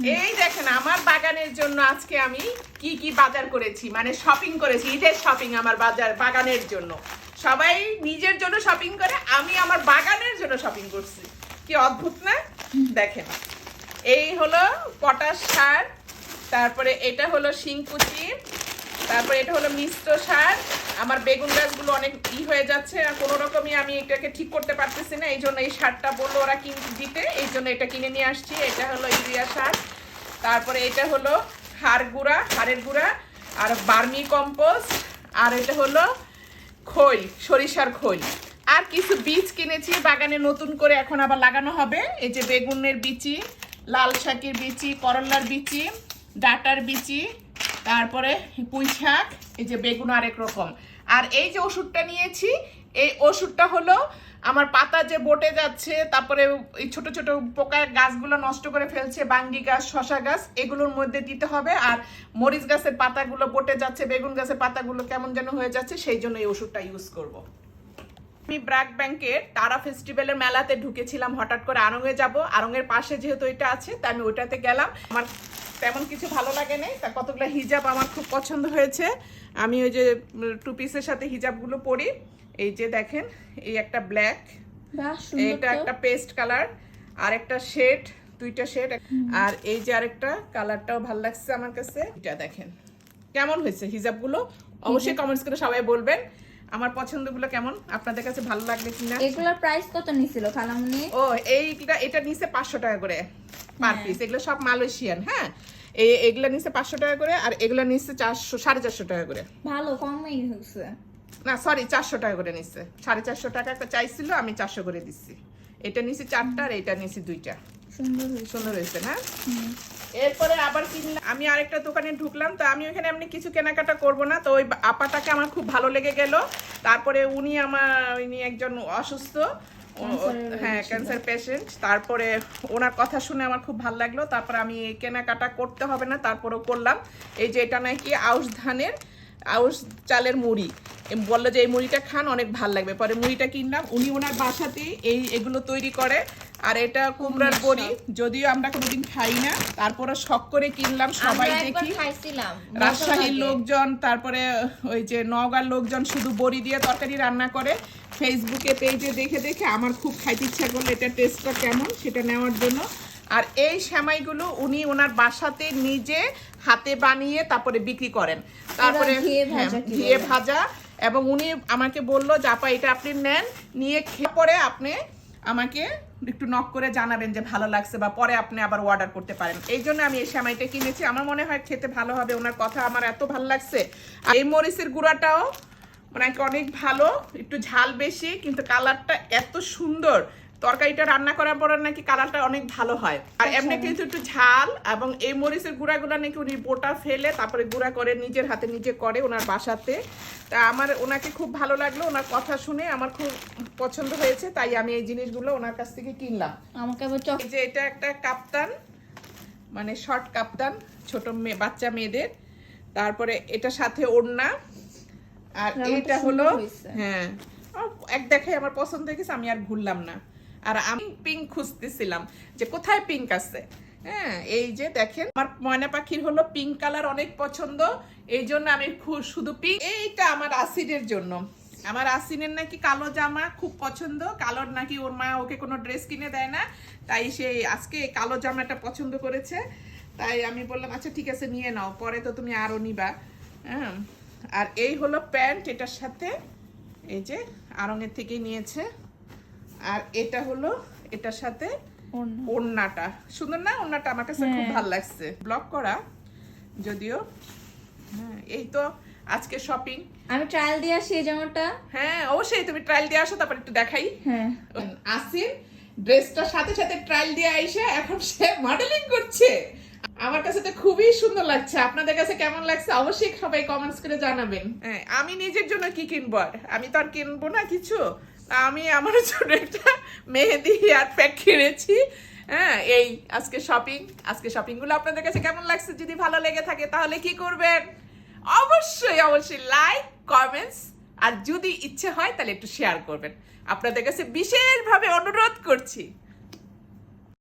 এই দেখেন, আমার বাগানের জন্য আজকে আমি কি কি বাজার করেছি মানে শপিং করেছি, ঈদের শপিং আমার বাজার, বাগানের জন্য। সবাই নিজের জন্য শপিং করে, আমি আমার বাগানের জন্য শপিং করছি। কি অদ্ভুত না? দেখেন, এই হলো পটাশ সার, তারপরে এটা হলো শিংকুচি তারপরে এটা হলো মিশ্র সার। আমার বেগুন গাছগুলো অনেক ই হয়ে যাচ্ছে আর কোনো রকমই আমি এটাকে ঠিক করতে পারতেছি না। এই জন্য এই সারটা বলল ওরা কিনে দিতে। এই জন্য এটা কিনে নিয়ে আসছি। এটা হলো ইউরিয়া সার। তারপরে এটা হলো হাড় গুঁড়া, হাড়ের গুঁড়া আর বার্মি কম্পোস্ট। আর এটা হলো খৈল সরিষার খৈল আর কিছু বীজ কিনেছি। বাগানে নতুন করে এখন আবার লাগানো হবে। এই যে বেগুনের বিচি, লাল শাকের বিচি করলার বিচি, ডাটার বিচি তারপরে পুঁই শাক, এই যে বেগুন আরেক রকম। আর এই যে ওষুধটা নিয়েছি, এই ওষুধটা হলো আমার পাতা যে বটে যাচ্ছে, তারপরে এই ছোট ছোট পোকা গাছগুলো নষ্ট করে ফেলছে, বাঙ্গি গাছ শশা গাছ, এগুলোর মধ্যে দিতে হবে। আর মরিচ গাছের পাতাগুলো বটে যাচ্ছে, বেগুন গাছের পাতাগুলো কেমন যেন হয়ে যাচ্ছে, সেই জন্য এই ওষুধটা ইউজ করব। আমি ব্র্যাক ব্যাংকের তারা ফেস্টিভ্যালের মেলাতে ঢুকেছিলাম, হঠাৎ করে আরঙে যাব। আরঙের পাশে যেহেতু এটা আছে তাই আমি ওইটাতে গেলাম। আমার তেমন কিছু ভালো লাগে নাই। তা কতগুলো হিজাব আমার খুব পছন্দ হয়েছে। আমি ওই যে টু পিসের সাথে হিজাবগুলো পরি। এই যে দেখেন এই একটা ব্ল্যাক এইটা একটা পেস্ট কালার আর একটা শেড দুইটা শেড আর এই যে আরেকটা কালারটাও ভালো লাগছে আমার কাছে। এটা দেখেন কেমন হয়েছে হিজাবগুলো? অবশ্যই কমেন্টস করে সবাই বলবেন আমার পছন্দগুলো কেমন? আপনাদের কাছে ভালো লাগবে কিনা? এগুলোর প্রাইস কত নিছিল খালামুনি? ও এইটা এটা নিচে পাঁচশো টাকা করে। পার হ্যাঁ। পিস এগুলো সব মালয়েশিয়ান হ্যাঁ? এই এগুলো নিচে পাঁচশো টাকা করে আর এগুলো নিচে চারশো সাড়ে চারশো টাকা করে। ভালো কমই হয়েছে না সরি চারশো টাকা করে নিচ্ছে। সাড়ে চারশো টাকা একটা চাইছিল আমি চারশো করে দিচ্ছি। এটা নিছি চারটা আর এটা নিছি দুইটা। সুন্দর হয়েছে। না? এরপরে আবার কিনলাম আমি আরেকটা দোকানে ঢুকলাম তো আমি ওখানে এমনি কিছু কেনাকাটা করব না তো ওই আপাটাকে আমার খুব ভালো লেগে গেল। তারপরে উনি আমার উনি একজন অসুস্থ হ্যাঁ। ক্যান্সার পেশেন্ট তারপরে ওনার কথা শুনে আমার খুব ভালো লাগল। তারপরে আমি কেনাকাটা করতে হবে না তারপরেও করলাম। এই যে এটা নাকি আউশ ধানের আউশ চালের মুড়ি। বলল যে এই মুড়িটা খান অনেক ভালো লাগবে। পরে মুড়িটা কিনলাম উনি ওনার বাসাতেই এই এগুলো তৈরি করে। আর এটা কুমড়ার বড়ি যদিও আমরা কোনোদিন খাই না তারপরে শখ করে কিনলাম সবাই দেখি। রাজশাহীর লোকজন তারপরে ওই যে নওগাঁর লোকজন শুধু বড়ি দিয়ে তরকারি রান্না করে। ফেসবুকে পেজে দেখে দেখে আমার খুব খাইতে ইচ্ছা করল এটা টেস্টটা কেমন সেটা নেওয়ার জন্য। আর এই সেমাইগুলো উনি ওনার বাসাতে নিজে হাতে বানিয়ে তারপরে বিক্রি করেন। তারপরে ঘিয়ে হ্যাঁ, ভাজা এবং উনি আমাকে বলল জাপা এটা আপনি নেন নিয়ে খেয়ে পরে আপনি আমাকে একটু নক করে জানাবেন যে ভালো লাগছে বা পরে আপনি আবার অর্ডার করতে পারেন। এই জন্য আমি এই সেমাইটা কিনেছি। আমার মনে হয় খেতে ভালো হবে ওনার কথা আমার এত ভালো লাগছে। আর এই মরিচের গুঁড়াটাও মানে অনেক ভালো একটু ঝাল বেশি কিন্তু কালারটা এত সুন্দর। তরকারিটা রান্না করার পরে নাকি কালারটা অনেক ভালো হয়। আর এমনি কিন্তু একটু ঝাল এবং এই মরিচের গুঁড়াগুলো নাকি উনি বোটা ফেলে তারপরে গুঁড়া করে নিজের হাতে নিজে করে ওনার বাসাতে। তা আমার ওনাকে খুব ভালো লাগল ওনার কথা শুনে আমার খুব পছন্দ হয়েছে তাই আমি এই জিনিসগুলো ওনার কাছ থেকে কিনলাম। আমাকে যে এটা একটা কাপ্তান মানে শর্ট কাপ্তান ছোট মেয়ে বাচ্চা মেয়েদের। তারপরে এটা সাথে ওড়না আর এটা হলো হ্যাঁ। এক দেখাই আমার পছন্দ হয়ে গেছে আমি আর ঘুরলাম না। আর আমি পিঙ্ক খুঁজতেছিলাম যে কোথায় পিঙ্ক আছে। হ্যাঁ এই যে দেখেন আমার ময়না পাখির হলো পিঙ্ক কালার অনেক পছন্দ এই জন্য আমি শুধু পিঙ্ক এইটা আমার আসিনের জন্য। আমার আসিনের নাকি কালো জামা খুব পছন্দ কালোর নাকি ওর মা ওকে কোনো ড্রেস কিনে দেয় না তাই সে আজকে কালো জামাটা পছন্দ করেছে। তাই আমি বললাম আচ্ছা ঠিক আছে নিয়ে নাও পরে তো তুমি আরও নিবা। হ্যাঁ। আর এই হলো প্যান্ট এটার সাথে এই যে আরঙের থেকেই নিয়েছে। আর এটা হলো এটার সাথে ওড়না। ওড়নাটা। সুন্দর না ওড়নাটা? আমার কাছে খুব হ্যাঁ। ভালো লাগছে। ব্লক করা যদিও। হ্যাঁ এই তো আজকে শপিং আমি ট্রায়াল দিয়ে আসি এই জামাটা। হ্যাঁ অবশ্যই তুমি ট্রায়াল দিয়ে আসো তারপর একটু দেখাই। হ্যাঁ। আসিন ড্রেসটার সাথে সাথে ট্রায়াল দিয়ে আইসে এখন সে মডেলিং করছে। আমার কাছে তো খুবই সুন্দর লাগছে। আপনাদের কাছে কেমন লাগছে অবশ্যই সবাই কমেন্টস করে জানাবেন। হ্যাঁ আমি নিজের জন্য কি কিনবো আমি তো আর কিনবো না কিছু। আমি আমার জন্য একটা মেহেদি আর প্যাক কিনেছি। হ্যাঁ এই আজকে শপিং আজকে শপিংগুলো আপনাদের কাছে কেমন লাগছে? যদি ভালো লেগে থাকে তাহলে কি করবেন? অবশ্যই অবশ্যই লাইক কমেন্টস আর যদি ইচ্ছে হয় তাহলে একটু শেয়ার করবেন। আপনাদের কাছে বিশেষভাবে অনুরোধ করছি।